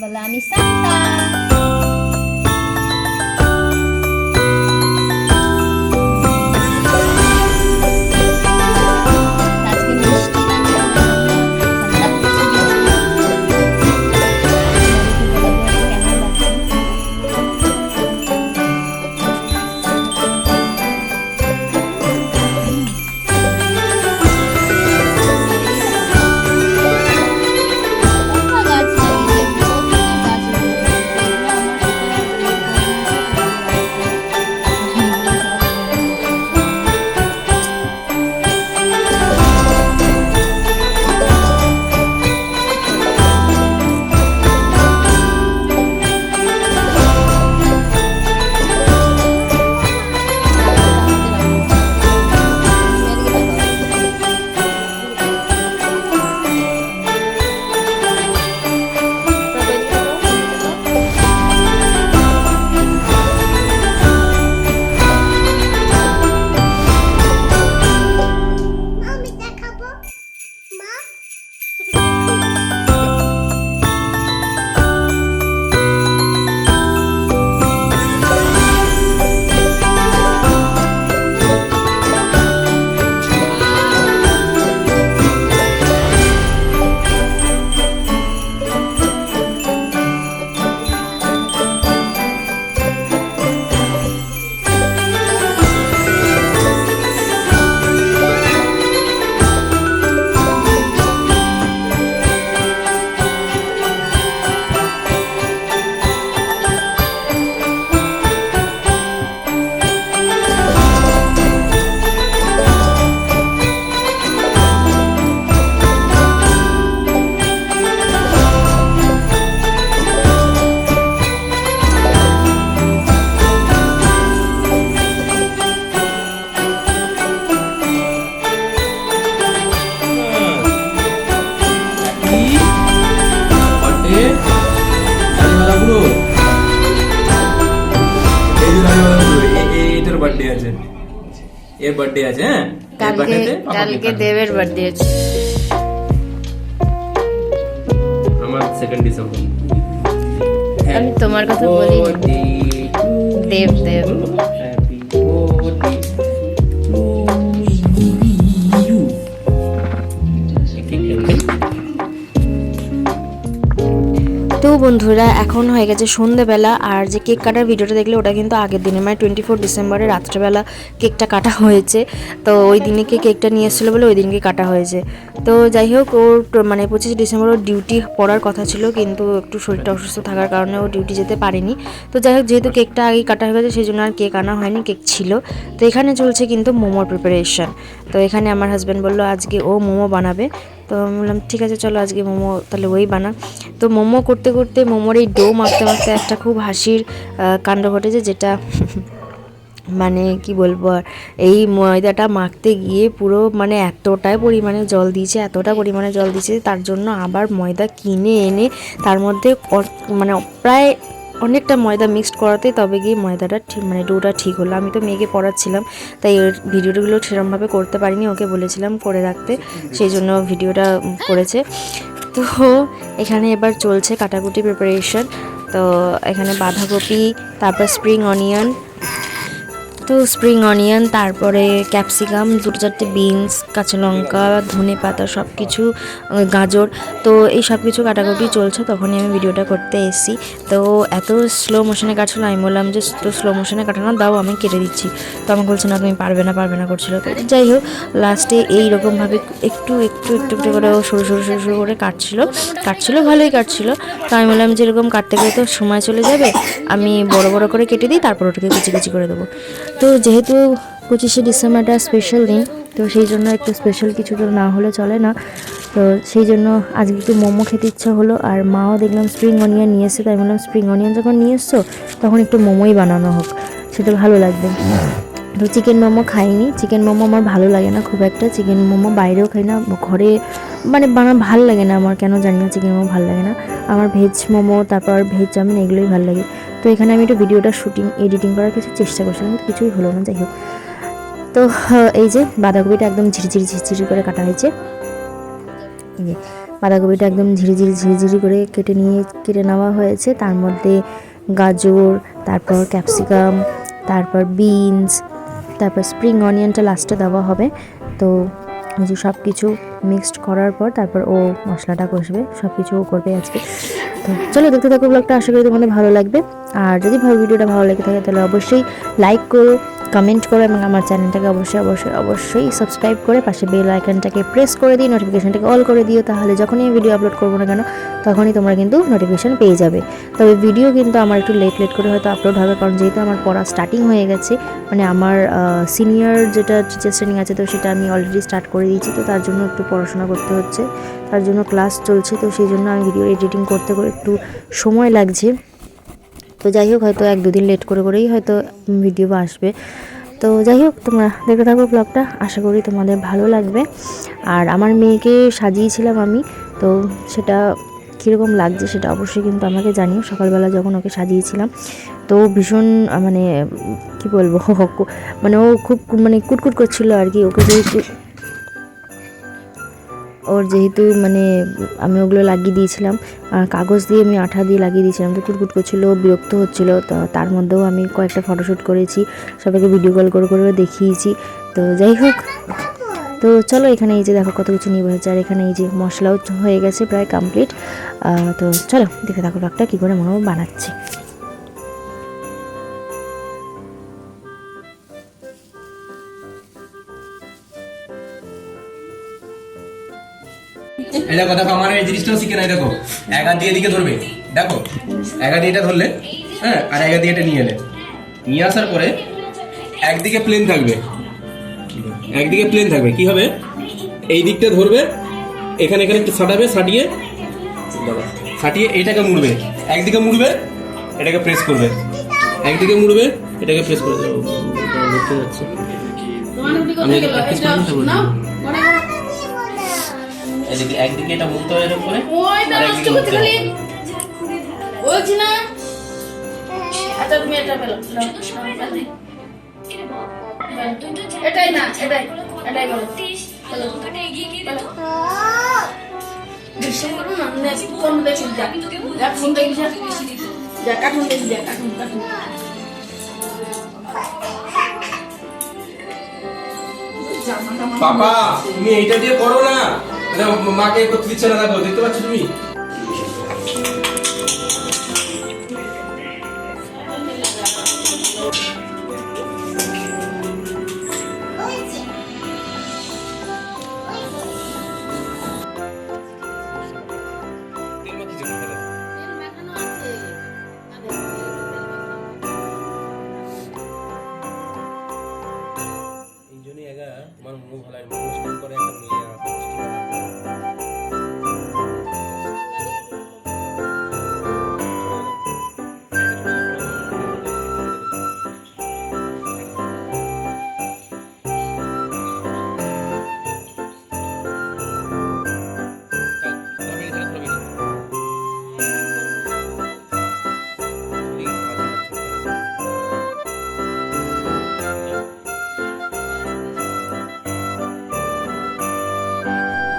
বলে আমি বার্থডে আছে। এর বার্থডে আছে হ্যাঁ? কালকে কালকে দেবের বার্থডে আছে। আমার সেকেন্ড ডিসেম্বর আমি তোমার কথা বলি দেব দেব। বন্ধুরা, এখন হয়ে গেছে সন্ধেবেলা, আর যে কেক কাটার ভিডিওটা দেখলে ওটা কিন্তু আগের দিনে মানে টোয়েন্টি ফোর ডিসেম্বরে রাত্রেবেলা কেকটা কাটা হয়েছে। তো ওই দিনকে কেকটা নিয়ে এসেছিল বলে ওই দিনকে কাটা হয়েছে। তো যাই হোক, ওর মানে পঁচিশে ডিসেম্বর ওর ডিউটি পড়ার কথা ছিল, কিন্তু একটু শরীরটা অসুস্থ থাকার কারণে ও ডিউটি যেতে পারেনি। তো যাই হোক, যেহেতু কেকটা আগেই কাটা হয়ে গেছে, সেই জন্য আর কেক আনা হয়নি, কেক ছিল। তো এখানে চলছে কিন্তু মোমোর প্রিপারেশন তো এখানে আমার হাজব্যান্ড বলল, আজকে ও মোমো বানাবে। তো আমি বললাম, ঠিক আছে, চলো আজকে মোমো তাহলে ওই বানা তো মোমো করতে করতে মোমোর এই ডো মাখতে মাখতে একটা খুব হাসির কাণ্ড ঘটেছে যেটা মানে কি বলব আর, এই ময়দাটা মাখতে গিয়ে পুরো মানে এতটাই পরিমাণে জল দিয়েছে, এতটা পরিমাণে জল দিয়েছে তার জন্য আবার ময়দা কিনে এনে তার মধ্যে মানে প্রায় অনেকটা ময়দা মিক্সড করাতে তবে গিয়ে ময়দাটা ঠিক মানে ডোটা ঠিক হলো। আমি তো মেয়েকে পড়াচ্ছিলাম, তাই ওর ভিডিওগুলো সেরকমভাবে করতে পারিনি, ওকে বলেছিলাম করে রাখতে, সেই জন্য ভিডিওটা করেছে। তো এখানে এবার চলছে কাটাকুটি প্রিপারেশন তো এখানে বাঁধাকপি, তারপর স্প্রিং অনিয়ন তো স্প্রিং অনিয়ন তারপরে ক্যাপসিকাম দুটো চারটে বিনস কাঁচা লঙ্কা, ধনে পাতা সব কিছু গাজর। তো এই সব কিছু কাটাকুটি চলছে, তখনই আমি ভিডিওটা করতে এসেছি। তো এত স্লো মোশনে কাটছিল, আমি বললাম যে, তো স্লো মোশনে কাটানো, দাও, আমি কেটে দিচ্ছি। তো আমাকে বলছে, না, তুমি পারবে না পারবে না, করছিল। তো যাই হোক লাস্টে এইরকমভাবে একটু একটু একটু একটু করে সরু সরু সরু সরু করে কাটছিল। কাটছিল, ভালোই কাটছিল। তো আমি বললাম যে এরকম কাটতে গেলে তো সময় চলে যাবে, আমি বড় বড় করে কেটে দিই, তারপর ওটাকে কুচি কুচি করে দেবো। তো যেহেতু পঁচিশে ডিসেম্বরটা স্পেশাল দিন, তো সেই জন্য একটু স্পেশাল কিছু তো না হলে চলে না। তো সেই জন্য আজকে একটু মোমো খেতে ইচ্ছা হলো, আর মাও দেখলাম স্প্রিং অনিয়ন নিয়ে এসছে, তাই বললাম স্প্রিং অনিয়ন যখন নিয়ে এসছো, তখন একটু মোমোই বানানো হোক সেটা ভালো লাগবে। তো চিকেন মোমো খাইনি চিকেন মোমো আমার ভালো লাগে না খুব একটা চিকেন মোমো বাইরেও খাই না, ঘরে মানে বানা ভালো লাগে না আমার, কেন জানি না চিকেন মোমো ভালো লাগে না। আমার ভেজ মোমো, তারপর ভেজ চাউমিন, এগুলোই ভালো লাগে। তো এখানে আমি একটু ভিডিওটা শুটিং, এডিটিং করার কিছু চেষ্টা করছিলাম, কিন্তু কিছুই হলো না, যাই হোক। তো এই যে বাঁধাকপিটা একদম ঝিরিঝিরি, ঝিরঝিরি করে কাটা হয়েছে। এই যে বাঁধাকপিটা একদম ঝিরিঝিরি ঝিরিঝিরি করে কেটে নিয়ে, কেটে নেওয়া হয়েছে। তার মধ্যে গাজর, তারপর ক্যাপসিকাম, তারপর বিনস, তারপর স্প্রিং অনিয়নটা লাস্টে দেওয়া হবে। তো যে সব কিছু মিক্সড করার পর তারপর ও মশলাটা কষবে সব কিছু ও করবে আজকে। তো চলো দেখতে থাকো ব্লগটা আশা করি তোমাদের ভালো লাগবে। আর যদি ভালো ভিডিওটা ভালো লেগে থাকে তাহলে অবশ্যই লাইক করো কমেন্ট করো এবং আমার চ্যানেলটাকে অবশ্যই অবশ্যই অবশ্যই সাবস্ক্রাইব করে পাশে বেল আইকনটাকে প্রেস করে দিই নোটিফিকেশনটাকে অল করে দিও, তাহলে যখনই আমি ভিডিও আপলোড করব না কেন, তখনই তোমরা কিন্তু নোটিফিকেশন পেয়ে যাবে। তবে ভিডিও কিন্তু আমার একটু লেট লেট করে হয়তো আপলোড হবে, কারণ যেহেতু আমার পড়া স্টার্টিং হয়ে গেছে মানে আমার সিনিয়র যেটা টিচার ট্রেনিং আছে, তো সেটা আমি অলরেডি স্টার্ট করে দিয়েছি, তো তার জন্য একটু পড়াশোনা করতে হচ্ছে, তার জন্য ক্লাস চলছে, তো সেই জন্য আমি ভিডিও এডিটিং করতে করে একটু সময় লাগছে। তো যাই হোক, হয়তো এক দুদিন লেট করে করেই হয়তো ভিডিও আসবে। তো যাই হোক, তোমরা দেখে থাকো ব্লগটা আশা করি তোমাদের ভালো লাগবে। আর আমার মেয়েকে সাজিয়েছিলাম আমি, তো সেটা কীরকম লাগছে সেটা অবশ্যই কিন্তু আমাকে জানিও। সকালবেলা যখন ওকে সাজিয়েছিলাম, তো ভীষণ মানে কি বলব মানে ও খুব মানে কুটকুট করছিল আর কি। ওকে যেহেতু ওর যেহেতু মানে আমি ওগুলো লাগিয়ে দিয়েছিলাম কাগজ দিয়ে আমি আঠা দিয়ে লাগিয়ে দিয়েছিলাম, তো কুটকুট করছিল, বিরক্ত হচ্ছিল, তো তার মধ্যেও আমি কয়েকটা ফটোশ্যুট করেছি, সবাইকে ভিডিও কল করে করে দেখিয়েছি, তো যাই হোক। তো চলো এখানে এই যে দেখো কত কিছু নিয়ে হয়েছে আর এখানে এই যে মশলাও হয়ে গেছে প্রায় কমপ্লিট তো চলো দেখে থাকো ব্লগটা কী করে মনে বানাচ্ছি। দেখো দেখো আমার এই জিনিসটাও শিখে নাই দেখো। এক দিয়ে এদিকে ধরবে দেখো। এক দিয়ে এটা ধরলে হ্যাঁ আর এক দিয়ে এটা নিয়ে এলে। নিয়ে আসার পরে একদিকে প্লেন থাকবে। একদিকে প্লেন থাকবে কি হবে? এই দিকটা ধরবে এখানে এখানে একটু সাটাবে সাটিয়ে সাটিয়ে এইটাকে মুড়বে। একদিকে মুড়বে এটাকে প্রেস করবে। একদিকে মুড়বে এটাকে প্রেস করে দেবো আমি এটা প্র্যাকটিস করলাম তো বলছি এদিকে একদিকে এটা মুড়তে হবে এরকম করে ওই আর একদিকে মুড়তে হবে। বলছি না। আচ্ছা তুমি এটা পেল এটাই না এটাই এটাই বলো। বিশ্বাস করো না কোন দেখি। যা যা ফোন দেখি। যা যা কার্টুন দেখি যা কার্টুন কার্টুন বাবা তুমি এইটা দিয়ে করো না। মাকে করতে দিচ্ছে না দেখো দেখতে পাচ্ছ তুমি?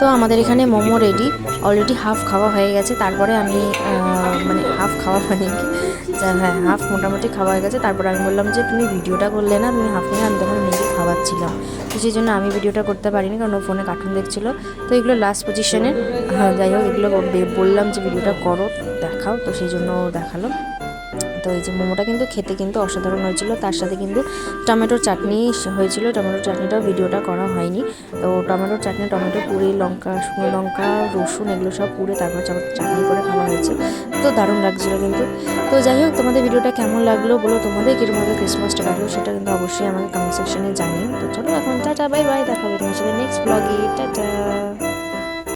তো আমাদের এখানে মোমো রেডি অলরেডি হাফ খাওয়া হয়ে গেছে। তারপরে আমি মানে হাফ খাওয়া মানে হ্যাঁ হাফ মোটামুটি খাওয়া হয়ে গেছে। তারপরে আমি বললাম যে, তুমি ভিডিওটা করলে না, তুমি হাফ নিয়ে আমি তখন মেয়েকে খাওয়াচ্ছিলাম। তো সেই জন্য আমি ভিডিওটা করতে পারিনি, কারণ ও ফোনে কার্টুন দেখছিল। তো এগুলো লাস্ট পজিশনে হ্যাঁ যাই হোক, এগুলো বললাম যে, ভিডিওটা করো, দেখাও। তো সেই জন্য দেখাল। তো এই যে মোমোটা কিন্তু খেতে কিন্তু অসাধারণ হয়েছিল। তার সাথে কিন্তু টমেটোর চাটনি হয়েছিল। টমেটোর চাটনিটাও ভিডিওটা করা হয়নি। তো টমেটোর চাটনি, টমেটো, পুরি, লঙ্কা, শুকনো লঙ্কা, রসুন এগুলো সব পুড়ে তারপর চাটনি করে খাওয়া হয়েছে। তো দারুণ লাগছিল কিন্তু। তো যাই হোক, তোমাদের ভিডিওটা কেমন লাগল বলো তোমাদের? কীরকমভাবে ক্রিসমাসটা কাটলো সেটা কিন্তু অবশ্যই আমাকে কমেন্ট সেকশনে জানিও। তো চলো এখন টাটা বাই বাই দেখা হবে তোমার সাথে নেক্সট ব্লগে টাটা।